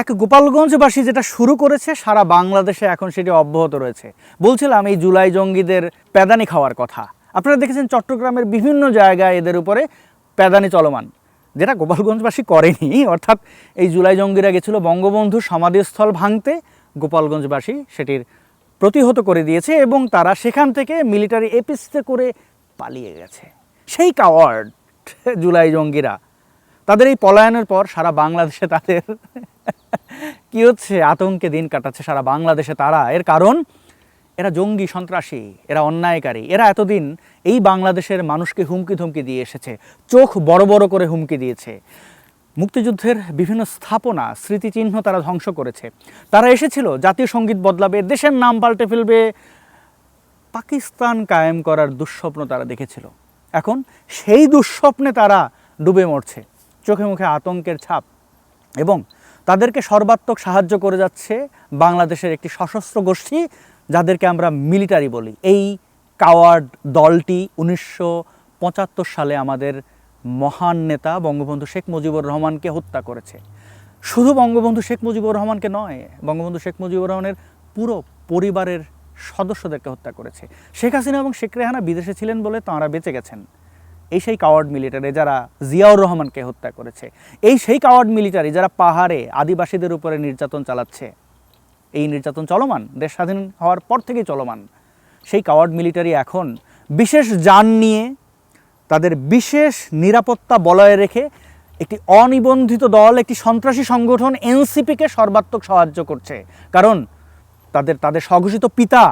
এক গোপালগঞ্জবাসী যেটা শুরু করেছে, সারা বাংলাদেশে এখন সেটি অব্যাহত রয়েছে। বলছিলাম এই জুলাই জঙ্গিদের প্যাদানি খাওয়ার কথা। আপনারা দেখেছেন চট্টগ্রামের বিভিন্ন জায়গায় এদের উপরে প্যাদানি চলমান। যেটা গোপালগঞ্জবাসী করেনি, অর্থাৎ এই জুলাই জঙ্গিরা গেছিল বঙ্গবন্ধু সমাধিস্থল ভাঙতে। গোপালগঞ্জবাসী সেটির প্রতিহত করে দিয়েছে এবং তারা সেখান থেকে মিলিটারি এপিসতে করে পালিয়ে গেছে। সেই কাওয়ার্ড জুলাই জঙ্গিরা। তাদের এই পলায়নের পর সারা বাংলাদেশে তাদের কি হচ্ছে? আতঙ্কে দিন কাটাচ্ছে সারা বাংলাদেশে তারা। এর কারণ, এরা জঙ্গি, সন্ত্রাসী, এরা অন্যায়কারী। এরা এতদিন এই বাংলাদেশের মানুষকে হুমকি ধমকি দিয়ে এসেছে। চোখ বড় বড় করে হুমকি দিয়েছে। মুক্তিযুদ্ধের বিভিন্ন স্থাপনা, স্মৃতিচিহ্ন তারা ধ্বংস করেছে। তারা এসেছিল জাতীয় সংগীত বদলাবে, দেশের নাম পাল্টে ফেলবে। পাকিস্তান কায়েম করার দুঃস্বপ্ন তারা দেখেছিল। এখন সেই দুঃস্বপ্নে তারা ডুবে মরছে। চোখে মুখে আতঙ্কের ছাপ। এবং তাদেরকে সর্বাত্মক সাহায্য করে যাচ্ছে বাংলাদেশের একটি সশস্ত্র গোষ্ঠী, যাদেরকে আমরা মিলিটারি বলি। এই কাওয়ার্ড দলটি উনিশশো পঁচাত্তর সালে আমাদের মহান নেতা বঙ্গবন্ধু শেখ মুজিবুর রহমানকে হত্যা করেছে। শুধু বঙ্গবন্ধু শেখ মুজিবুর রহমানকে নয়, বঙ্গবন্ধু শেখ মুজিবুর রহমানের পুরো পরিবারের সদস্যদেরকে হত্যা করেছে। শেখ হাসিনা এবং শেখ রেহানা বিদেশে ছিলেন বলে তাঁরা বেঁচে গেছেন। এই সেই কাওয়ার্ড মিলিটারি যারা জিয়াউর রহমানকে হত্যা করেছে, এই সেই কাওয়ার্ড মিলিটারি যারা পাহাড়ে আদিবাসীদের উপরে নির্যাতন চালাচ্ছে, এই নির্যাতন চলমান, দেশ স্বাধীন হওয়ার পর থেকেই চলমান। সেই কাওয়ার্ড মিলিটারি এখন বিশেষ যান নিয়ে তাদের বিশেষ নিরাপত্তা বলয়ে রেখে একটি অনিবন্ধিত দল, একটি সন্ত্রাসী সংগঠন এনসিপিকে সর্বাত্মক সাহায্য করছে। কারণ তাদের তাদের স্বঘোষিত পিতা,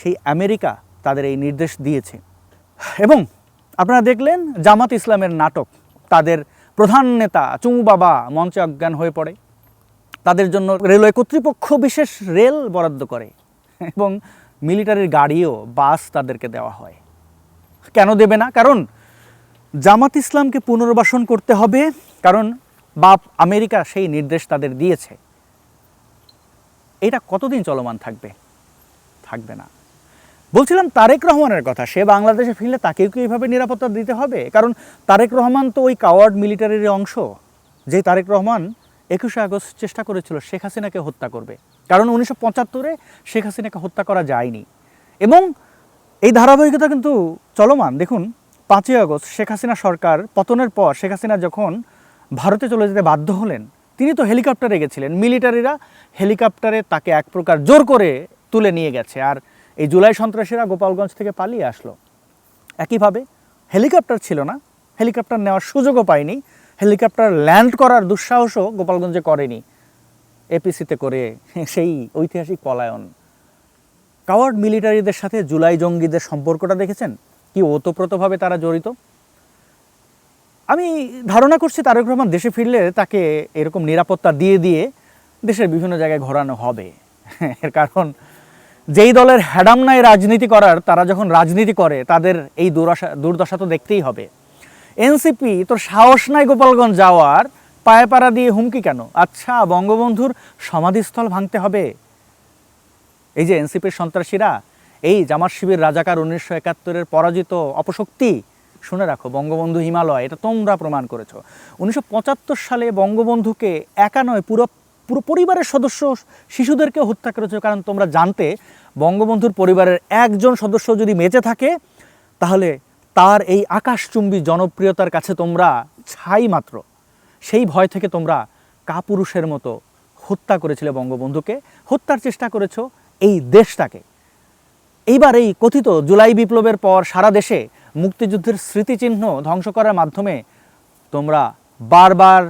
সেই আমেরিকা তাদের এই নির্দেশ দিয়েছে। এবং আপনারা দেখলেন জামাত ইসলামের নাটক। তাদের প্রধান নেতা চুমু বাবা মঞ্চে অজ্ঞান হয়ে পড়ে। তাদের জন্য রেলওয়ে কর্তৃপক্ষ বিশেষ রেল বরাদ্দ করে এবং মিলিটারির গাড়িও, বাস তাদেরকে দেওয়া হয়। কেন দেবে না? কারণ জামাত ইসলামকে পুনর্বাসন করতে হবে, কারণ বাপ আমেরিকা সেই নির্দেশ তাদের দিয়েছে। এটা কতদিন চলমান থাকবে? থাকবে না। বলছিলাম তারেক রহমানের কথা, সে বাংলাদেশে ফিরলে তাকেও কি এইভাবে নিরাপত্তা দিতে হবে? কারণ তারেক রহমান তো ওই কাওয়ার্ড মিলিটারির অংশ, যে তারেক রহমান একুশে আগস্ট চেষ্টা করেছিল শেখ হাসিনাকে হত্যা করবে। কারণ উনিশশো পঁচাত্তরে শেখ হাসিনাকে হত্যা করা যায়নি। এবং এই ধারাবাহিকতা কিন্তু চলমান। দেখুন, পাঁচই আগস্ট শেখ হাসিনা সরকার পতনের পর শেখ হাসিনা যখন ভারতে চলে যেতে বাধ্য হলেন, তিনি তো হেলিকপ্টারে গেছিলেন। মিলিটারিরা হেলিকপ্টারে তাকে এক প্রকার জোর করে তুলে নিয়ে গেছে। আর এই জুলাই সন্ত্রাসীরা গোপালগঞ্জ থেকে পালিয়ে আসলো। একইভাবে হেলিকপ্টার ছিল না, হেলিকপ্টার নেওয়ার সুযোগও পায়নি, হেলিকপ্টার ল্যান্ড করার দুঃসাহসও গোপালগঞ্জে করেনি। এপিসিতে করে সেই ঐতিহাসিক পলায়ন। কাওয়ার্ড মিলিটারিদের সাথে জুলাই জঙ্গিদের সম্পর্কটা দেখেছেন? কি ওতপ্রোতভাবে তারা জড়িত? আমি ধারণা করছি তারেক রহমান দেশে ফিরলে তাকে এরকম নিরাপত্তা দিয়ে দিয়ে দেশের বিভিন্ন জায়গায় ঘোরানো হবে। এর কারণ যেই দলের হ্যাডামনায় রাজনীতি করার, তারা যখন রাজনীতি করে, তাদের এই দুরাশা, দুর্দশা তো দেখতেই হবে। এনসিপি, তোর সাহস নাই গোপালগঞ্জ যাওয়ার, পায়ে পাড়া দিয়ে হুমকি কেন? আচ্ছা বঙ্গবন্ধুর সমাধিস্থল ভাঙতে হবে। এই যে এনসিপির সন্ত্রাসীরা, এই জামাত শিবির রাজাকার উনিশশো একাত্তরের পরাজিত অপশক্তি, শুনে রাখো, বঙ্গবন্ধু হিমালয়, এটা তোমরা প্রমাণ করেছ। উনিশশো পঁচাত্তর সালে বঙ্গবন্ধুকে একা নয়, পুরো পুরো পরিবারের সদস্য শিশুদেরকে হত্যা করেছ। কারণ তোমরা জানতে, বঙ্গবন্ধুর পরিবারের একজন সদস্য যদি বেঁচে থাকে, তাহলে তার এই আকাশচুম্বী জনপ্রিয়তার কাছে তোমরা ছাই মাত্র। সেই ভয় থেকে তোমরা কাপুরুষের মতো হত্যা করেছিলে বঙ্গবন্ধুকে। হত্যার চেষ্টা করেছ এই দেশটাকে। এইবার এই কথিত জুলাই বিপ্লবের পর সারা দেশে মুক্তিযুদ্ধের স্মৃতিচিহ্ন ধ্বংস করার মাধ্যমে তোমরা বারবার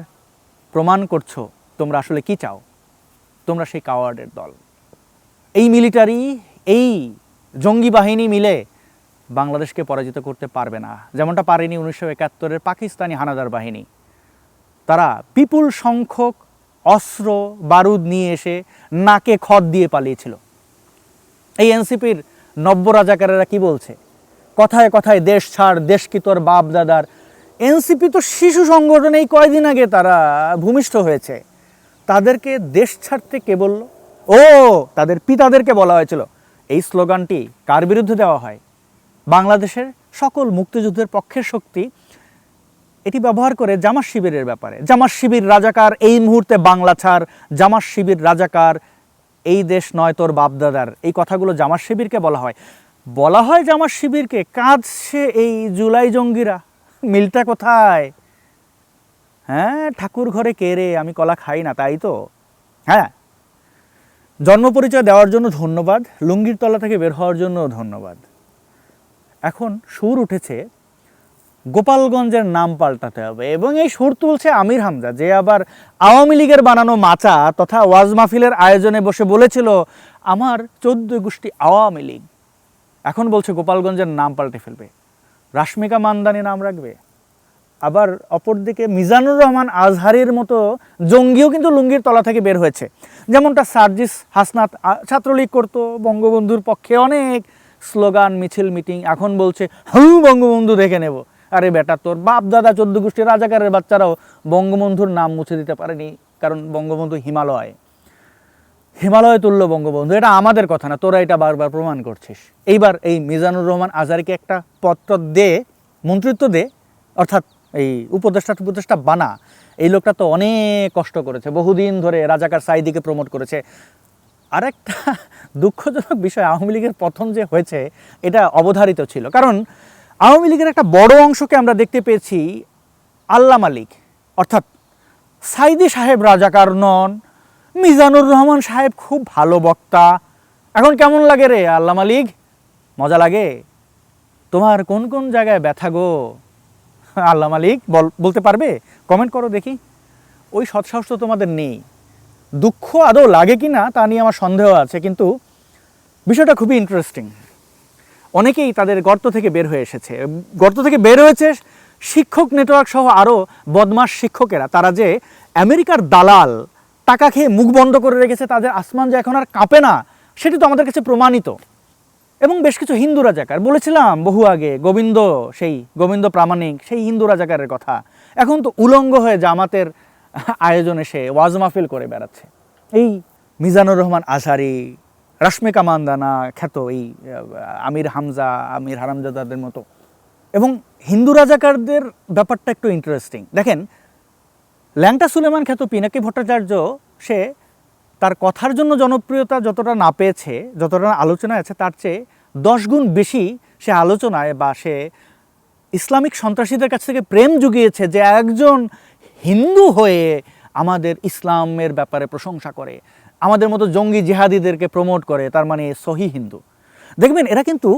প্রমাণ করছ তোমরা আসলে কি চাও? তোমরা সেই কাওয়ার্ডের দল। এই মিলিটারি, এই জঙ্গি বাহিনী মিলে বাংলাদেশকে পরাজিত করতে পারবে না। যেমনটা পারেনি উনিশশো একাত্তরের পাকিস্তানি হানাদার বাহিনী। তারা বিপুল সংখ্যক অস্ত্র, বারুদ নিয়ে এসে নাকে খত দিয়ে পালিয়েছিল। এই এনসিপির নব্য রাজাকারেরা কি বলছে? কথায় কথায় দেশ ছাড়, দেশ কি তোর বাপ দাদার এনসিপি তো শিশু সংগঠন, এই কয়দিন আগে তারা ভূমিষ্ঠ হয়েছে। তাদেরকে দেশ ছাড়তে কে বলল? ও, তাদের পিতাদেরকে বলা হয়েছিল। এই স্লোগানটি কার বিরুদ্ধে দেওয়া হয়? বাংলাদেশের সকল মুক্তিযুদ্ধের পক্ষের শক্তি এটি ব্যবহার করে জামাত শিবিরের ব্যাপারে। জামাত শিবির রাজাকার, এই মুহূর্তে বাংলা ছাড়। জামাত শিবির রাজাকার, এই দেশ নয় তোর বাপদাদার। এই কথাগুলো জামাত শিবিরকে বলা হয়। বলা হয় জামাত শিবিরকে কাঁদছে এই জুলাই জঙ্গিরা। মিলটা কোথায়? হ্যাঁ ঠাকুর ঘরে কে রে? আমি কলা খাই না, তাই তো? হ্যাঁ। জন্ম পরিচয় দেওয়ার জন্য ধন্যবাদ, লুঙ্গির তলা থেকে বের হওয়ার জন্য ধন্যবাদ। এখন সুর উঠেছে, গোপালগঞ্জের নাম পাল্টাতে হবে এবং এই সুর তুলছে আমির হামজা, যে আবার আওয়ামী লীগের বানানো মাচা তথা ওয়াজ মাহফিলের আয়োজনে বসে বলেছিল, আমার চোদ্দ গোষ্ঠী আওয়ামী লীগ। এখন বলছে, গোপালগঞ্জের নাম পাল্টে ফেলবে। রাশ্মিকা মান্দানি নাম রাখবে? আবার অপরদিকে মিজানুর রহমান আজহারের মতো জঙ্গিও কিন্তু লুঙ্গির তলা থেকে বের হয়েছে। যেমনটা সার্জিস হাসনাত ছাত্রলীগ করতো, বঙ্গবন্ধুর পক্ষে অনেক স্লোগান, মিছিল, মিটিং, এখন বলছে, হু, বঙ্গবন্ধু দেখে নেব। আরে বেটা, তোর বাপ, দাদা, চোদ্দ গোষ্ঠীর রাজাকারের বাচ্চারাও বঙ্গবন্ধুর নাম মুছে দিতে পারেনি, কারণ বঙ্গবন্ধু হিমালয়। হিমালয় তুল্য বঙ্গবন্ধু, এটা আমাদের কথা না, তোরা এটা বারবার প্রমাণ করছিস। এইবার এই মিজানুর রহমান আজারিকে একটা পত্র দে, মন্ত্রিত্ব দে, অর্থাৎ এই উপদেষ্টা উপদেষ্টা বানা, এই লোকটা তো অনেক কষ্ট করেছে, বহুদিন ধরে রাজাকার সাইদিকে প্রমোট করেছে। আরেকটা দুঃখজনক বিষয়, আওয়ামী লীগের পতন যে হয়েছে, এটা অবধারিত ছিল। কারণ আওয়ামী লীগের একটা বড় অংশকে আমরা দেখতে পেয়েছি আল্লাহ মালিক, অর্থাৎ সাইদি সাহেব রাজাকার নন, মিজানুর রহমান সাহেব খুব ভালো বক্তা। এখন কেমন লাগে রে আল্লাহ মালিক? মজা লাগে? তোমার কোন কোন জায়গায় ব্যথা গো? আল্লাহ মালিক বল বলতে পারবে? কমেন্ট করো দেখি। ওই সৎসাহস তো তোমাদের নেই। দুঃখ আদৌ লাগে কি না তা নিয়ে আমার সন্দেহ আছে, কিন্তু বিষয়টা খুবই ইন্টারেস্টিং অনেকেই তাদের গর্ত থেকে বের হয়ে এসেছে। গর্ত থেকে বের হয়েছে শিক্ষক নেটওয়ার্ক সহ আরও বদমাস শিক্ষকেরা। তারা যে আমেরিকার দালাল, টাকা খেয়ে মুখ বন্ধ করে রেখেছে, তাদের আসমান যে এখন আর কাঁপে না, সেটি তো আমাদের কাছে প্রমাণিত। এবং বেশ কিছু হিন্দু রাজাকার। বলেছিলাম বহু আগে, গোবিন্দ সেই, গোবিন্দ প্রামাণিক, সেই হিন্দু রাজাকারের কথা। এখন তো উলঙ্গ হয়ে জামাতের আয়োজনে সে ওয়াজ মাহফিল করে বেড়াচ্ছে। এই মিজানুর রহমান আজহারি রাশ্মিকা মান্দানা খ্যাত এই আমির হামজা, আমির হারামজাদাদের মতো। এবং হিন্দু রাজাকারদের ব্যাপারটা একটু ইন্টারেস্টিং দেখেন, ল্যাংটা সুলেমান খ্যাত পিনাকি ভট্টাচার্য, সে তার কথার জন্য জনপ্রিয়তা যতটা না পেয়েছে, যতটা আলোচনায় আছে, তার চেয়ে দশ গুণ বেশি সে আলোচনায় বা সে ইসলামিক সন্ত্রাসীদের কাছ থেকে প্রেম জুগিয়েছে যে একজন হিন্দু হয়ে আমাদের ইসলামের ব্যাপারে প্রশংসা করে, আমাদের মতো জঙ্গি জিহাদিদেরকে প্রমোট করে, তার মানে সহি হিন্দু। দেখবেন, এরা কিন্তু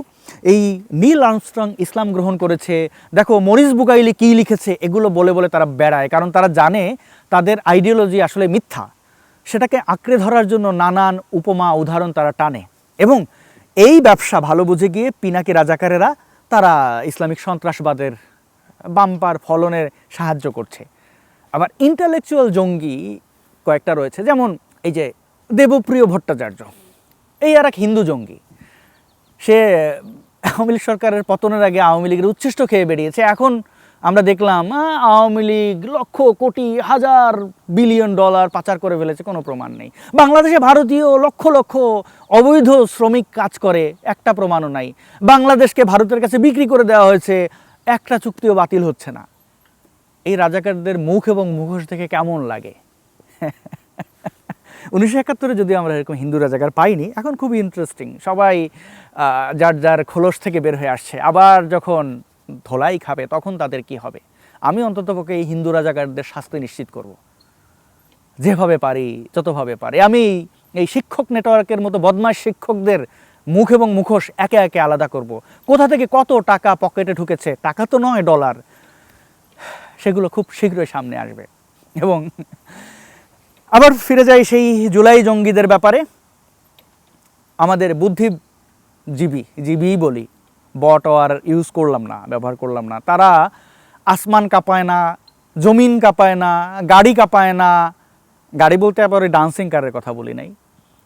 এই নীল আর্মস্ট্রং ইসলাম গ্রহণ করেছে। দেখো, মরিস বুকাইলি কী লিখেছে, এগুলো বলে বলে তারা বেড়ায়, কারণ তারা জানে তাদের আইডিওলজি আসলে মিথ্যা। সেটাকে আঁকড়ে ধরার জন্য নানান উপমা, উদাহরণ তারা টানে। এবং এই ব্যবসা ভালো বুঝে গিয়ে পিনাকি রাজাকারেরা তারা ইসলামিক সন্ত্রাসবাদের বাম্পার ফলনের সাহায্য করছে। আবার ইন্টালেকচুয়াল জঙ্গি কয়েকটা রয়েছে, যেমন এই যে দেবপ্রিয় ভট্টাচার্য। এই আর এক হিন্দু জঙ্গি। সে আওয়ামী লীগ সরকারের পতনের আগে আওয়ামী লীগের উচ্ছিষ্ট খেয়ে বেরিয়েছে। এখন আমরা দেখলাম আওয়ামী লীগ লক্ষ কোটি, হাজার বিলিয়ন ডলার পাচার করে ফেলেছে, কোনো প্রমাণ নেই। বাংলাদেশে ভারতীয় লক্ষ লক্ষ অবৈধ শ্রমিক কাজ করে, একটা প্রমাণও নাই। বাংলাদেশকে ভারতের কাছে বিক্রি করে দেওয়া হয়েছে, একটা চুক্তিও বাতিল হচ্ছে না। এই রাজাকারদের মুখ এবং মুখোশ দেখে কেমন লাগে? উনিশশো একাত্তরে যদি আমরা এরকম হিন্দু রাজাকার পাইনি, এখন খুবই ইন্টারেস্টিং সবাই যার যার খোলস থেকে বের হয়ে আসছে। আবার যখন ধোলাই খাবে, তখন তাদের কি হবে? আমি অন্ততপক্ষে এই হিন্দু রাজাকারদের শাস্তি নিশ্চিত করব। যেভাবে পারি, যতভাবে পারি। আমি এই শিক্ষক নেটওয়ার্কের মতো বদমাশ শিক্ষকদের মুখ এবং মুখোশ একে একে আলাদা করব। কোথা থেকে কত টাকা পকেটে ঢুকেছে, টাকা তো নয় ডলার সেগুলো খুব শীঘ্রই সামনে আসবে। এবং আবার ফিরে যাই সেই জুলাই জঙ্গিদের ব্যাপারে। আমাদের বুদ্ধিজীবী, জীবী বলি। বট আর ইউজ করলাম না, ব্যবহার করলাম না। তারা আসমান কাঁপায় না, জমিন কাঁপায় না, গাড়ি কাঁপায় না। গাড়ি বলতে আবার ওই ডান্সিং কারের কথা বলি নাই।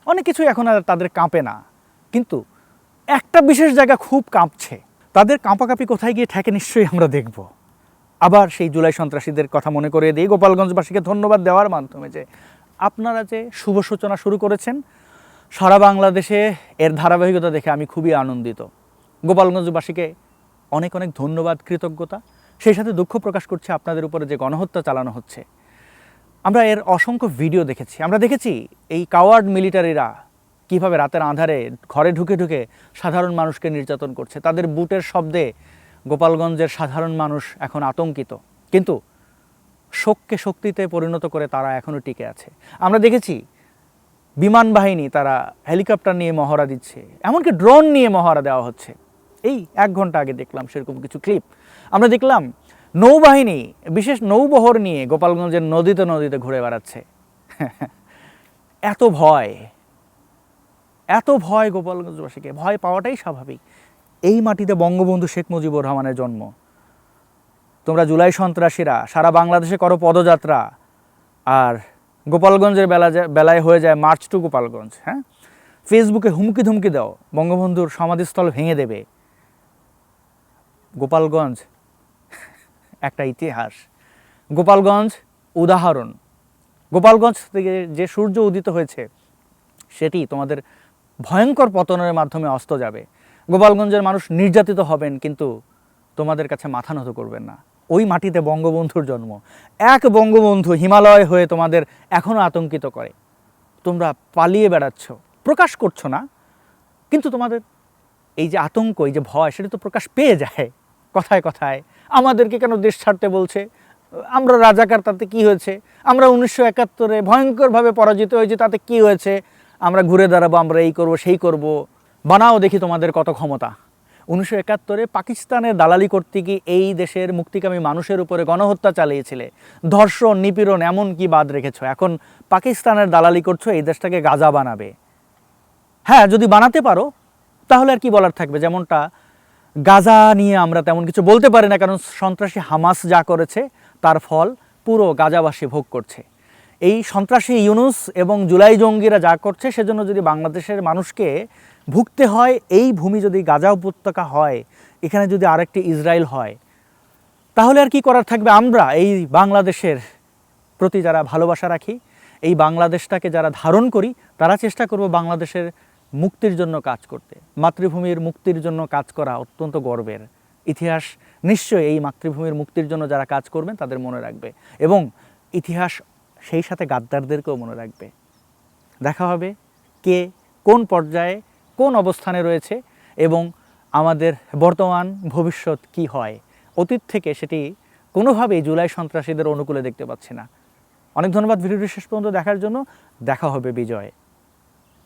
অনেক কিছু এখন আর তাদের কাঁপে না। কিন্তু একটা বিশেষ জায়গা খুব কাঁপছে। তাদের কাঁপাকাঁপি কোথায় গিয়ে ঠেকে নিশ্চয়ই আমরা দেখব। আবার সেই জুলাই সন্ত্রাসীদের কথা মনে করে দিই। গোপালগঞ্জবাসীকে ধন্যবাদ দেওয়ার মাধ্যমে যে আপনারা যে শুভ সূচনা শুরু করেছেন, সারা বাংলাদেশে এর ধারাবাহিকতা দেখে আমি খুবই আনন্দিত। গোপালগঞ্জবাসীকে অনেক অনেক ধন্যবাদ, কৃতজ্ঞতা। সেই সাথে দুঃখ প্রকাশ করছে আপনাদের উপরে যে গণহত্যা চালানো হচ্ছে। আমরা এর অসংখ্য ভিডিও দেখেছি। আমরা দেখেছি এই কাওয়ার্ড মিলিটারিরা কীভাবে রাতের আঁধারে ঘরে ঢুকে ঢুকে সাধারণ মানুষকে নির্যাতন করছে। তাদের বুটের শব্দে গোপালগঞ্জের সাধারণ মানুষ এখন আতঙ্কিত। কিন্তু শোককে শক্তিতে পরিণত করে তারা এখনও টিকে আছে। আমরা দেখেছি বিমান বাহিনী তারা হেলিকপ্টার নিয়ে মহড়া দিচ্ছে। এমনকি ড্রোন নিয়ে মহড়া দেওয়া হচ্ছে। এই এক ঘণ্টা আগে দেখলাম সেরকম কিছু ক্লিপ আমরা দেখলাম নৌবাহিনী, বিশেষ নৌবহর নিয়ে গোপালগঞ্জের নদীতে নদীতে ঘুরে বেড়াচ্ছে। এত ভয় এত ভয় গোপালগঞ্জবাসীকে। ভয় পাওয়াটাই স্বাভাবিক। এই মাটিতে বঙ্গবন্ধু শেখ মুজিবুর রহমানের জন্ম। তোমরা জুলাই সন্ত্রাসীরা, সারা বাংলাদেশে করো পদযাত্রা। আর গোপালগঞ্জের বেলা বেলায় হয়ে যায় মার্চ টু গোপালগঞ্জ হ্যাঁ? ফেসবুকে হুমকি ধুমকি দাও, বঙ্গবন্ধুর সমাধিস্থল ভেঙে দেবে। গোপালগঞ্জ, একটা ইতিহাস। গোপালগঞ্জ উদাহরণ। গোপালগঞ্জ থেকে যে সূর্য উদিত হয়েছে, সেটি তোমাদের ভয়ঙ্কর পতনের মাধ্যমে অস্ত যাবে। গোপালগঞ্জের মানুষ নির্যাতিত হবেন, কিন্তু তোমাদের কাছে মাথা নত করবেন না। ওই মাটিতে বঙ্গবন্ধুর জন্ম। এক বঙ্গবন্ধু হিমালয় হয়ে তোমাদের এখনও আতঙ্কিত করে। তোমরা পালিয়ে বেড়াচ্ছ। প্রকাশ করছ না, কিন্তু তোমাদের এই যে আতঙ্ক, এই যে ভয়, সেটা তো প্রকাশ পেয়ে যায়। কথায় কথায়। আমাদেরকে কেন দেশ ছাড়তে বলছে? আমরা রাজাকার, তাতে কি হয়েছে? আমরা উনিশশো একাত্তরে ভয়ঙ্করভাবে পরাজিত হয়েছে, তাতে কি হয়েছে? আমরা ঘুরে দাঁড়াবো, আমরা এই করব, সেই করব। বানাও দেখি তোমাদের কত ক্ষমতা। উনিশশো একাত্তরে পাকিস্তানের দালালি করতে গিয়ে এই দেশের মুক্তিকামী মানুষের উপরে গণহত্যা চালিয়েছিলে। ধর্ষণ, নিপীড়ন এমন কি বাদ রেখেছ। এখন পাকিস্তানের দালালি করছ, এই দেশটাকে গাজা বানাবে। হ্যাঁ যদি বানাতে পারো, তাহলে আর কি বলার থাকবে? যেমনটা গাজা নিয়ে আমরা তেমন কিছু বলতে পারি না, কারণ সন্ত্রাসী হামাস যা করেছে, তার ফল পুরো গাজাবাসী ভোগ করছে। এই সন্ত্রাসী ইউনুস এবং জুলাই জঙ্গিরা যা করছে, সেজন্য যদি বাংলাদেশের মানুষকে ভুগতে হয়, এই ভূমি যদি গাজা উপত্যকা হয়, এখানে যদি আরেকটি ইসরায়েল হয়, তাহলে আর কি করার থাকবে? আমরা এই বাংলাদেশের প্রতি যারা ভালোবাসা রাখি, এই বাংলাদেশটাকে যারা ধারণ করি, তারা চেষ্টা করব বাংলাদেশের মুক্তির জন্য কাজ করতে। মাতৃভূমির মুক্তির জন্য কাজ করা অত্যন্ত গর্বের ইতিহাস। নিশ্চয়ই এই মাতৃভূমির মুক্তির জন্য যারা কাজ করবেন, তাদের মনে রাখবে। এবং ইতিহাস সেই সাথে গাদ্দারদেরকেও মনে রাখবে। দেখা হবে কে কোন পর্যায়ে কোন অবস্থানে রয়েছে এবং আমাদের বর্তমান ভবিষ্যৎ কি হয়। অতীত থেকে সেটি কোনোভাবেই জুলাই সন্ত্রাসীদের অনুকূলে দেখতে পাচ্ছি না। অনেক ধন্যবাদ ভিডিওটি শেষ পর্যন্ত দেখার জন্য। দেখা হবে বিজয়।